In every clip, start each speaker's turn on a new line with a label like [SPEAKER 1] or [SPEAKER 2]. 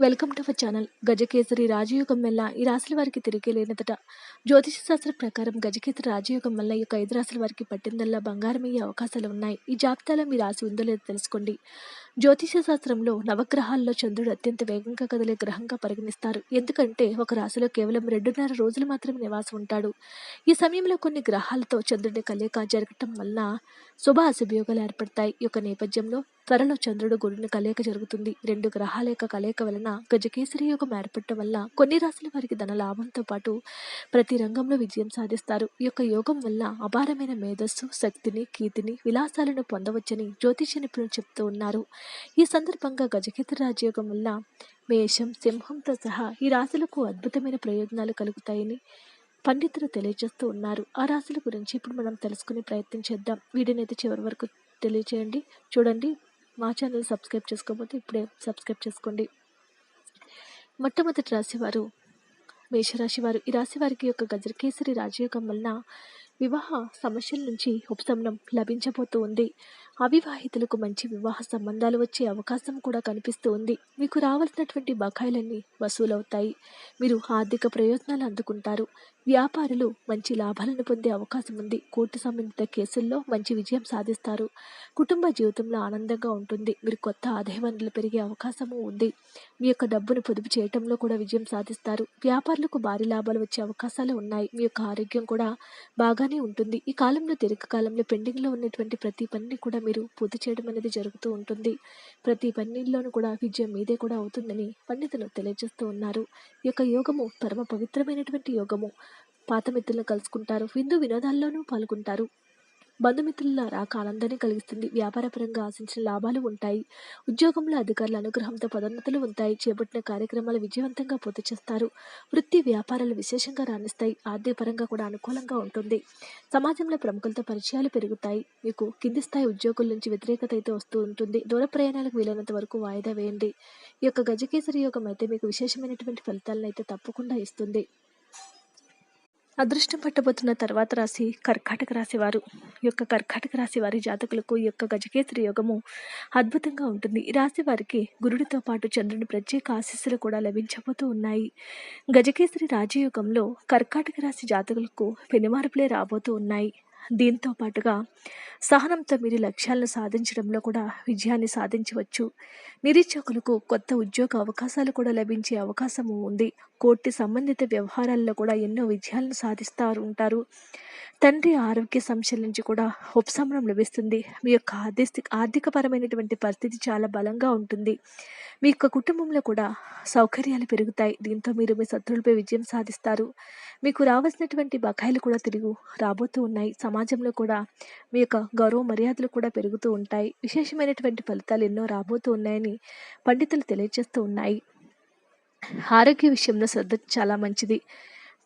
[SPEAKER 1] Welcome to our channel. గజకేసరి రాజయోగం వల్ల ఈ రాశుల వారికి తిరిగే లేనదట జ్యోతిష శాస్త్రం ప్రకారం గజకేసరి రాజయోగం వల్ల ఈ యొక్క ఐదు రాశుల వారికి పట్టిందల్లా బంగారం అయ్యే అవకాశాలు ఉన్నాయి. ఈ జాబితాలో మీ రాశి ఉందో లేదో తెలుసుకోండి. జ్యోతిష శాస్త్రంలో నవగ్రహాల్లో చంద్రుడు అత్యంత వేగంగా కదిలే గ్రహంగా పరిగణిస్తారు. ఎందుకంటే ఒక రాశిలో కేవలం రెండున్నర రోజులు మాత్రమే నివాసం ఉంటాడు. ఈ సమయంలో కొన్ని గ్రహాలతో చంద్రుడి కలయిక జరగటం వలన శుభ అశుభయోగాలు ఏర్పడతాయి. ఈ యొక్క నేపథ్యంలో త్వరలో చంద్రుడు గురుని కలయిక జరుగుతుంది. రెండు గ్రహాల యొక్క కలయిక వలన గజకేసరి యోగం ఏర్పడటం వల్ల కొన్ని రాశుల వారికి ధన లాభంతో పాటు ప్రతి రంగంలో విజయం సాధిస్తారు. ఈ యొక్క యోగం వల్ల అపారమైన మేధస్సు శక్తిని కీర్తిని విలాసాలను పొందవచ్చని జ్యోతిష నిపుణులు చెప్తూ ఉన్నారు. ఈ సందర్భంగా గజకేతు రాజయోగం వల్ల మేషం సింహంతో సహా ఈ రాశులకు అద్భుతమైన ప్రయోజనాలు కలుగుతాయని పండితులు తెలియజేస్తూ ఉన్నారు. ఆ రాశుల గురించి ఇప్పుడు మనం తెలుసుకునే ప్రయత్నం చేద్దాం. వీడియోని అయితే చివరి వరకు తెలియచేయండి. చూడండి. మా ఛానల్ సబ్స్క్రైబ్ చేసుకోకపోతే ఇప్పుడే సబ్స్క్రైబ్ చేసుకోండి. మొట్టమొదటి రాశి వారు మేషరాశి వారు ఈ రాశి వారికి యొక్క గజకేసరి రాజయోగం వలన వివాహ సమస్యల నుంచి ఉపశమనం లభించబోతూ ఉంది. అవివాహితులకు మంచి వివాహ సంబంధాలు వచ్చే అవకాశం కూడా కనిపిస్తూ ఉంది. మీకు రావాల్సినటువంటి బకాయిలన్నీ వసూలవుతాయి. మీరు ఆర్థిక ప్రయోజనాలు అందుకుంటారు. వ్యాపారులు మంచి లాభాలను పొందే అవకాశం ఉంది. కోర్టు సంబంధిత కేసుల్లో మంచి విజయం సాధిస్తారు. కుటుంబ జీవితంలో ఆనందంగా ఉంటుంది. మీరు కొత్త ఆదాయ వనరులు పెరిగే అవకాశము ఉంది. మీ యొక్క డబ్బును పొదుపు చేయటంలో కూడా విజయం సాధిస్తారు. వ్యాపారులకు భారీ లాభాలు వచ్చే అవకాశాలు ఉన్నాయి. మీ యొక్క ఆరోగ్యం కూడా బాగానే ఉంటుంది. ఈ కాలంలో దీర్ఘకాలంలో పెండింగ్లో ఉన్నటువంటి ప్రతి పనిని కూడా మీరు పూర్తి చేయడం అనేది జరుగుతూ ఉంటుంది. ప్రతి పన్నీల్లోనూ కూడా విజయం మీదే కూడా అవుతుందని పండితులు తెలియజేస్తూ ఉన్నారు. ఈ యొక్క యోగము పరమ పవిత్రమైనటువంటి యోగము. పాత మిత్రులను కలుసుకుంటారు. విందు వినోదాల్లోనూ పాల్గొంటారు. బంధుమిత్రుల రాక ఆనందాన్ని కలిగిస్తుంది. వ్యాపారపరంగా ఆశించిన లాభాలు ఉంటాయి. ఉద్యోగంలో అధికారుల అనుగ్రహంతో పదోన్నతులు ఉంటాయి. చేపట్టిన కార్యక్రమాలు విజయవంతంగా పూర్తి చేస్తారు. వృత్తి వ్యాపారాలు విశేషంగా రాణిస్తాయి. ఆర్థిక పరంగా కూడా అనుకూలంగా ఉంటుంది. సమాజంలో ప్రముఖులతో పరిచయాలు పెరుగుతాయి. మీకు కింది స్థాయి ఉద్యోగుల నుంచి వ్యతిరేకత అయితే వస్తూ ఉంటుంది. దూర ప్రయాణాలకు వీలైనంత వరకు వాయిదా వేయండి. ఈ యొక్క గజకేసరి యోగం అయితే మీకు విశేషమైనటువంటి ఫలితాలను అయితే తప్పకుండా ఇస్తుంది. అదృష్టం పట్టబోతున్న తర్వాత రాశి కర్కాటక రాశి వారు యొక్క కర్కాటక రాశి వారి జాతకులకు ఈ యొక్క గజకేసరి యోగము అద్భుతంగా ఉంటుంది. ఈ రాశి వారికి గురుడితో పాటు చంద్రుని ప్రత్యేక ఆశీస్సులు కూడా లభించబోతూ ఉన్నాయి. గజకేసరి రాజయోగంలో కర్కాటక రాశి జాతకులకు పెనుమార్పులే రాబోతూ ఉన్నాయి. దీంతో పాటుగా సహనంతో మీరు లక్ష్యాలను సాధించడంలో కూడా విజయాన్ని సాధించవచ్చు. నిరీక్షకులకు కొత్త ఉద్యోగ అవకాశాలు కూడా లభించే అవకాశం ఉంది. కోర్టు సంబంధిత వ్యవహారాల్లో కూడా ఎన్నో విజయాలను సాధిస్తారు ఉంటారు తండ్రి ఆరోగ్య సమస్యల నుంచి కూడా ఉపశమనం లభిస్తుంది. మీ యొక్క ఆర్థిక ఆర్థికపరమైనటువంటి పరిస్థితి చాలా బలంగా ఉంటుంది. మీ యొక్క కుటుంబంలో కూడా సౌకర్యాలు పెరుగుతాయి. దీంతో మీరు మీ శత్రువులపై విజయం సాధిస్తారు. మీకు రావాల్సినటువంటి బకాయిలు కూడా తిరిగి రాబోతూ ఉన్నాయి. సమాజంలో కూడా మీ యొక్క గౌరవ మర్యాదలు కూడా పెరుగుతూ ఉంటాయి. విశేషమైనటువంటి ఫలితాలు ఎన్నో రాబోతూ ఉన్నాయని పండితులు తెలియజేస్తూ ఉన్నాయి. ఆరోగ్య విషయంలో శ్రద్ధ చాలా మంచిది.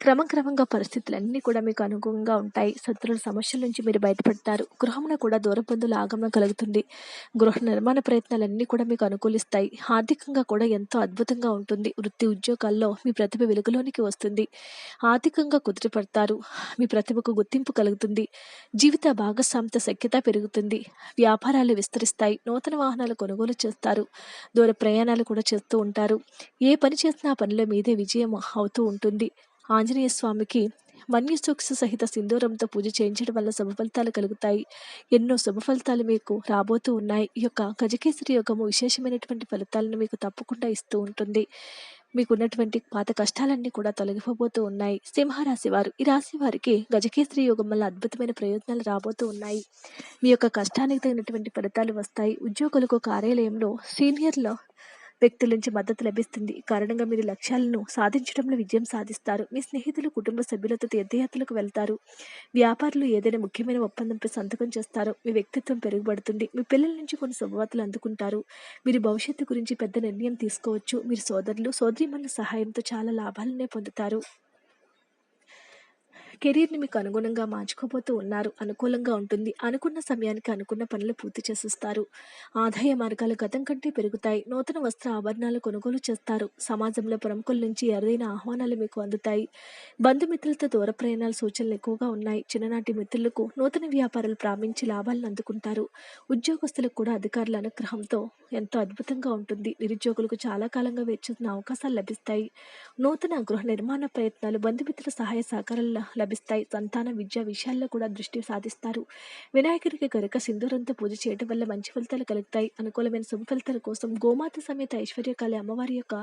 [SPEAKER 1] క్రమక్రమంగా పరిస్థితులన్నీ కూడా మీకు అనుగుణంగా ఉంటాయి. శత్రువుల సమస్యల నుంచి మీరు బయటపడతారు. గృహమున కూడా దూరబంధుల ఆగమనం కలుగుతుంది. గృహ నిర్మాణ ప్రయత్నాలన్నీ కూడా మీకు అనుకూలిస్తాయి. ఆర్థికంగా కూడా ఎంతో అద్భుతంగా ఉంటుంది. వృత్తి ఉద్యోగాల్లో మీ ప్రతిభ వెలుగులోనికి వస్తుంది. ఆర్థికంగా కుదిరిపడతారు మీ ప్రతిభకు గుర్తింపు కలుగుతుంది. జీవిత భాగస్వామిత శక్యత పెరుగుతుంది. వ్యాపారాలు విస్తరిస్తాయి. నూతన వాహనాలు కొనుగోలు చేస్తారు. దూర ప్రయాణాలు కూడా చేస్తూ ఉంటారు. ఏ పని చేసినా పనిలో మీదే విజయం అవుతూ ఉంటుంది. ఆంజనేయ స్వామికి వన్య సూక్ష్మ సహిత సింధూరంతో పూజ చేయించడం వల్ల శుభ ఫలితాలు కలుగుతాయి. ఎన్నో శుభ ఫలితాలు మీకు రాబోతూ ఉన్నాయి. ఈ యొక్క గజకేసరి యోగము విశేషమైనటువంటి ఫలితాలను మీకు తప్పకుండా ఇస్తూ ఉంటుంది. మీకు ఉన్నటువంటి పాత కష్టాలన్నీ కూడా తొలగిపోబోతూ ఉన్నాయి. సింహరాశి వారు ఈ రాశి వారికి గజకేసరి యోగం వల్ల అద్భుతమైన ప్రయోజనాలు రాబోతూ ఉన్నాయి. మీ యొక్క కష్టానికి తగినటువంటి ఫలితాలు వస్తాయి. ఉద్యోగులకు కార్యాలయంలో సీనియర్ల వ్యక్తుల నుంచి మద్దతు లభిస్తుంది. కారణంగా మీరు లక్ష్యాలను సాధించడంలో విజయం సాధిస్తారు. మీ స్నేహితులు కుటుంబ సభ్యులతో తీర్థయాత్రలకు వెళ్తారు. వ్యాపారులు ఏదైనా ముఖ్యమైన ఒప్పందంపై సంతకం చేస్తారు. మీ వ్యక్తిత్వం పెరుగుబడుతుంది మీ పిల్లల నుంచి కొన్ని శుభవార్తలు అందుకుంటారు. మీరు భవిష్యత్తు గురించి పెద్ద నిర్ణయం తీసుకోవచ్చు. మీరు సోదరులు సోదరిమణుల సహాయంతో చాలా లాభాలనే పొందుతారు. కెరీర్‌ని మీకు అనుగుణంగా మార్చుకోబోతూ ఉన్నారు. అనుకూలంగా ఉంటుంది. అనుకున్న సమయానికి అనుకున్న పనులు పూర్తి చేసిస్తారు ఆదాయ మార్గాలు గతం కంటే పెరుగుతాయి. నూతన వస్త్ర ఆభరణాలు కొనుగోలు చేస్తారు. సమాజంలో ప్రముఖుల నుంచి అరుదైన ఆహ్వానాలు మీకు అందుతాయి. బంధుమిత్రులతో దూర ప్రయాణాల సూచనలు ఎక్కువగా ఉన్నాయి. చిన్ననాటి మిత్రులకు నూతన వ్యాపారాలు ప్రారంభించి లాభాలను అందుకుంటారు. ఉద్యోగస్తులకు కూడా అధికారుల అనుగ్రహంతో ఎంతో అద్భుతంగా ఉంటుంది. నిరుద్యోగులకు చాలా కాలంగా వేచిన అవకాశాలు లభిస్తాయి. నూతన గృహ నిర్మాణ ప్రయత్నాలు బంధుమిత్రుల సహాయ సహకారాలు లభిస్తాయి. సంతాన విద్య విషయాల్లో కూడా దృష్టి సాధిస్తారు. వినాయకుడికి కనుక సింధూరంతో పూజ చేయడం వల్ల మంచి ఫలితాలు కలుగుతాయి. అనుకూలమైన శుభ ఫలితాల కోసం గోమాత సమేత ఐశ్వర్యకాళి అమ్మవారి యొక్క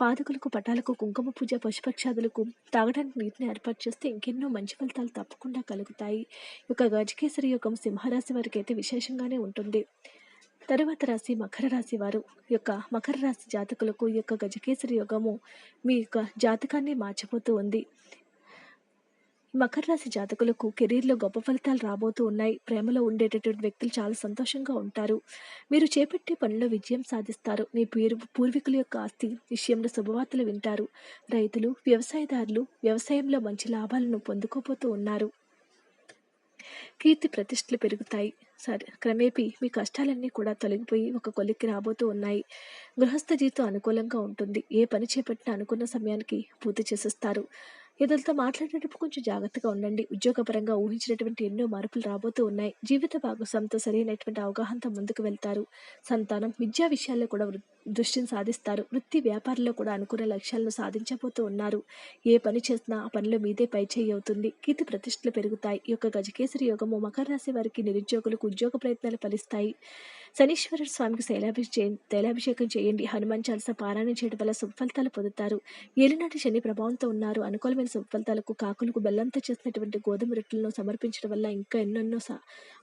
[SPEAKER 1] పాదకులకు పటాలకు కుంకుమ పూజ పశుపక్షాదులకు తాగడానికి నీటిని ఏర్పాటు చేస్తే ఇంకెన్నో మంచి ఫలితాలు తప్పకుండా కలుగుతాయి. యొక్క గజకేసరి యోగం సింహరాశి వారికి అయితే విశేషంగానే ఉంటుంది. తరువాత రాశి మకర రాశి వారు యొక్క మకర రాశి జాతకులకు ఈ యొక్క గజకేసరి యోగము మీ యొక్క జాతకాన్ని మార్చబోతూ ఉంది. మకర రాశి జాతకులకు కెరీర్‌లో గొప్ప ఫలితాలు రాబోతూ ఉన్నాయి. ప్రేమలో ఉండేటటువంటి వ్యక్తులు చాలా సంతోషంగా ఉంటారు. మీరు చేపట్టే పనిలో విజయం సాధిస్తారు. మీ పేరు పూర్వీకుల యొక్క ఆస్తి విషయంలో శుభవార్తలు వింటారు. రైతులు, వ్యవసాయదారులు వ్యవసాయంలో మంచి లాభాలను పొందుకోబోతూ ఉన్నారు. కీర్తి ప్రతిష్టలు పెరుగుతాయి. సరే క్రమేపీ మీ కష్టాలన్నీ కూడా తొలగిపోయి ఒక కొలిక్కి రాబోతూ ఉన్నాయి. గృహస్థ జీవితం అనుకూలంగా ఉంటుంది. ఏ పని చేపట్టినా అనుకున్న సమయానికి పూర్తి చేసేస్తారు. ఇతరులతో మాట్లాడేటప్పుడు కొంచెం జాగ్రత్తగా ఉండండి. ఉద్యోగపరంగా ఊహించినటువంటి ఎన్నో మార్పులు రాబోతూ ఉన్నాయి. జీవిత భాగస్వామితో సరైనటువంటి అవగాహనతో ముందుకు వెళ్తారు. సంతానం, విద్యా విషయాల్లో కూడా దృష్టిని సాధిస్తారు. వృత్తి, వ్యాపారంలో కూడా అనుకున్న లక్ష్యాలను సాధించబోతూ ఉన్నారు. ఏ పని చేసినా ఆ పనిలో మీదే పైచేయి అవుతుంది. కీర్తి ప్రతిష్టలు పెరుగుతాయి. ఈ యొక్క గజకేసరి యోగము మకర రాశి వారికి నిరుద్యోగులకు ఉద్యోగ ప్రయత్నాలు ఫలిస్తాయి. శనీశ్వర స్వామికి శైలాభిషే చేయం- తైలాభిషేకం చేయండి. హనుమాన్ చాలస పారాయణం చేయడం వల్ల సుఫలితాలు పొందుతారు. ఏలినాటి శని ప్రభావంతో ఉన్నారు. అనుకూలమైన సుఫలితాలకు కాకులకు బెల్లంతో చేసినటువంటి గోధుమ రొట్టెలను సమర్పించడం వల్ల ఇంకా ఎన్నెన్నో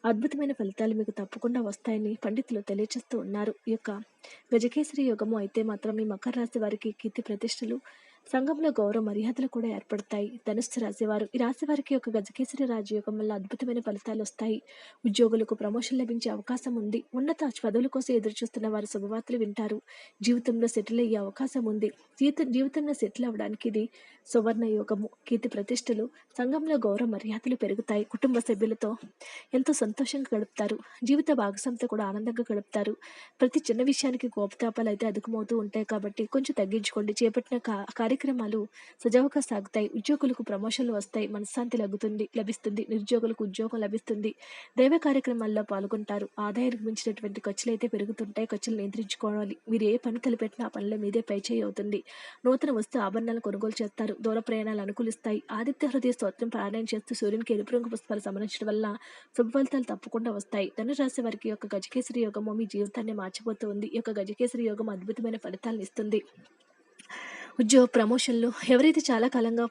[SPEAKER 1] అద్భుతమైన ఫలితాలు మీకు తప్పకుండా వస్తాయని పండితులు తెలియజేస్తూ ఉన్నారు. ఈ యొక్క గజకేసరి యోగము అయితే మాత్రం ఈ మకర రాశి వారికి కీర్తి ప్రతిష్టలు సంఘంలో గౌరవ మర్యాదలు కూడా ఏర్పడతాయి. ధనుస్సు రాశివారు ఈ రాశి వారికి ఒక గజకేసరి రాజయోగం వల్ల అద్భుతమైన ఫలితాలు వస్తాయి. ఉద్యోగులకు ప్రమోషన్ లభించే అవకాశం ఉంది. ఉన్నత చదువుల కోసం ఎదురు చూస్తున్న వారు శుభవార్తలు వింటారు. జీవితంలో సెటిల్ అయ్యే అవకాశం ఉంది. జీవిత జీవితంలో సెటిల్ అవ్వడానికి ఇది సువర్ణ యోగము. కీర్తి ప్రతిష్టలు సంఘంలో గౌరవ మర్యాదలు పెరుగుతాయి. కుటుంబ సభ్యులతో ఎంతో సంతోషంగా గడుపుతారు. జీవిత భాగస్వామితో కూడా ఆనందంగా గడుపుతారు. ప్రతి చిన్న విషయానికి కోపతాపాలు అయితే అధికమవుతూ ఉంటాయి కాబట్టి కొంచెం తగ్గించుకోండి. చేపట్టిన కా కార్యక్రమాలు సజావుగా సాగుతాయి. ఉద్యోగులకు ప్రమోషన్లు వస్తాయి. మనశ్శాంతి లగ్గుతుంది లభిస్తుంది. నిరుద్యోగులకు ఉద్యోగం లభిస్తుంది. దైవ కార్యక్రమాల్లో పాల్గొంటారు. ఆదాయానికి మించినటువంటి ఖర్చులైతే పెరుగుతుంటాయి. ఖర్చులు నియంత్రించుకోవాలి. మీరు ఏ పని తలపెట్టినా ఆ పనిలో మీదే పైచేయి అవుతుంది. నూతన వస్తు ఆభరణాలు కొనుగోలు చేస్తారు. దూర ప్రయాణాలు అనుకూలిస్తాయి. ఆదిత్య హృదయ స్తోత్రం ప్రారాయణ చేస్తూ సూర్యునికి ఎరుపు రంగు పుష్పాలు సమరించడం వల్ల శుభ ఫలితాలు తప్పకుండా వస్తాయి. ధనురాశి వారికి యొక్క గజకేసరి యోగము మీ జీవితాన్ని మార్చిపోతుంది ఉంది. ఈ యొక్క గజకేసరి యోగం అద్భుతమైన ఫలితాలను ఇస్తుంది. ఉద్యోగ ప్రమోషన్లు ఎవరైతే చాలా కాలంగా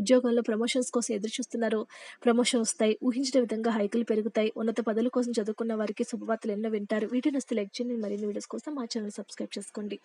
[SPEAKER 1] ఉద్యోగంలో ప్రమోషన్స్ కోసం ఎదురు చూస్తున్నారో ప్రమోషన్ వస్తాయి. ఊహించిన విధంగా హైకులు పెరుగుతాయి. ఉన్నత పదవుల కోసం చదువుకున్న వారికి శుభవార్తలు ఎన్నో వింటారు. వీటిని వస్తే లైక్ చేయండి. మరిన్ని వీడియోస్ కోసం మా ఛానల్ సబ్స్క్రైబ్ చేసుకోండి.